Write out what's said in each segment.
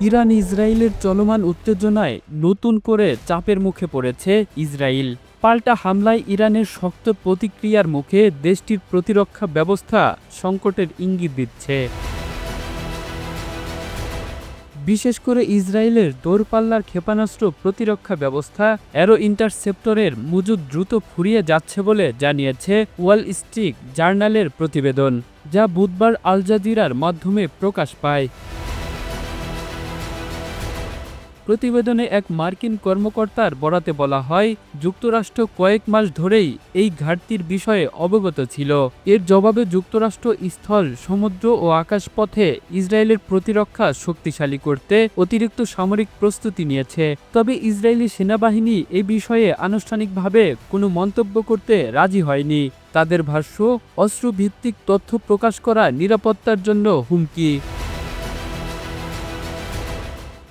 Iran ইসরায়েলের চলমান উত্তেজনায় নতুন করে চাপের মুখে পড়েছে ইসরায়েল। পাল্টা হামলায় ইরানের শক্ত প্রতিক্রিয়ার মুখে দেশটির প্রতিরক্ষা ব্যবস্থা সংকটের ইঙ্গিত দিচ্ছে। বিশেষ করে ইসরায়েলের দৌড়পাল্লার ক্ষেপণাস্ত্র প্রতিরক্ষা ব্যবস্থা অ্যারো ইন্টারসেপ্টরের মজুদ দ্রুত ফুরিয়ে যাচ্ছে বলে জানিয়েছে ওয়াল স্ট্রিট জার্নালের প্রতিবেদন, যা বুধবার আল জাজিরার মাধ্যমে প্রকাশ পায়। প্রতিবেদনে এক মার্কিন কর্মকর্তার বরাতে বলা হয়, যুক্তরাষ্ট্র কয়েক মাস ধরেই এই ঘাটতির বিষয়ে অবগত ছিল। এর জবাবে যুক্তরাষ্ট্র স্থল, সমুদ্র ও আকাশপথে ইসরায়েলের প্রতিরক্ষা শক্তিশালী করতে অতিরিক্ত সামরিক প্রস্তুতি নিয়েছে। তবে ইসরায়েলি সেনাবাহিনী এ বিষয়ে আনুষ্ঠানিকভাবে কোনো মন্তব্য করতে রাজি হয়নি। তাদের ভাষ্য, অস্ত্রভিত্তিক তথ্য প্রকাশ করা নিরাপত্তার জন্য হুমকি।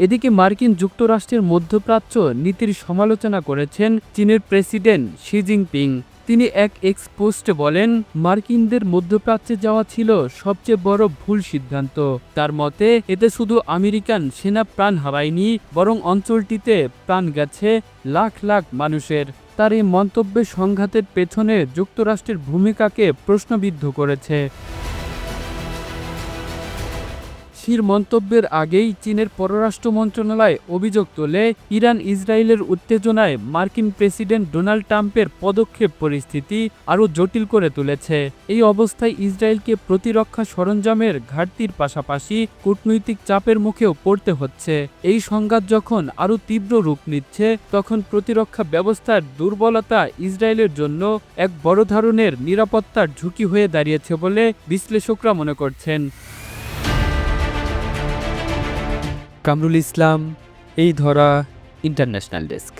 এদিকে মার্কিন যুক্তরাষ্ট্রের মধ্যপ্রাচ্য নীতির সমালোচনা করেছেন চীনের প্রেসিডেন্ট শি জিনপিং। তিনি এক এক্স পোস্টে বলেন, মার্কিনদের মধ্যপ্রাচ্যে যাওয়া ছিল সবচেয়ে বড় ভুল সিদ্ধান্ত। তার মতে, এতে শুধু আমেরিকান সেনা প্রাণ হারায়নি, বরং অঞ্চলটিতে প্রাণ গেছে লাখ লাখ মানুষের। তার এই মন্তব্যে সংঘাতের পেছনে যুক্তরাষ্ট্রের ভূমিকাকে প্রশ্নবিদ্ধ করেছে। শির মন্তব্যের আগেই চীনের পররাষ্ট্র মন্ত্রণালয় অভিযোগ তোলে, ইরান ইসরায়েলের উত্তেজনায় মার্কিন প্রেসিডেন্ট ডোনাল্ড ট্রাম্পের পদক্ষেপ পরিস্থিতি আরও জটিল করে তুলেছে। এই অবস্থায় ইসরায়েলকে প্রতিরক্ষা সরঞ্জামের ঘাটতির পাশাপাশি কূটনৈতিক চাপের মুখেও পড়তে হচ্ছে। এই সংঘাত যখন আরও তীব্র রূপ নিচ্ছে, তখন প্রতিরক্ষা ব্যবস্থার দুর্বলতা ইসরায়েলের জন্য এক বড় ধরনের নিরাপত্তার ঝুঁকি হয়ে দাঁড়িয়েছে বলে বিশ্লেষকরা মনে করছেন। কামরুল ইসলাম এই ধরা ইন্টারন্যাশনাল ডেস্ক।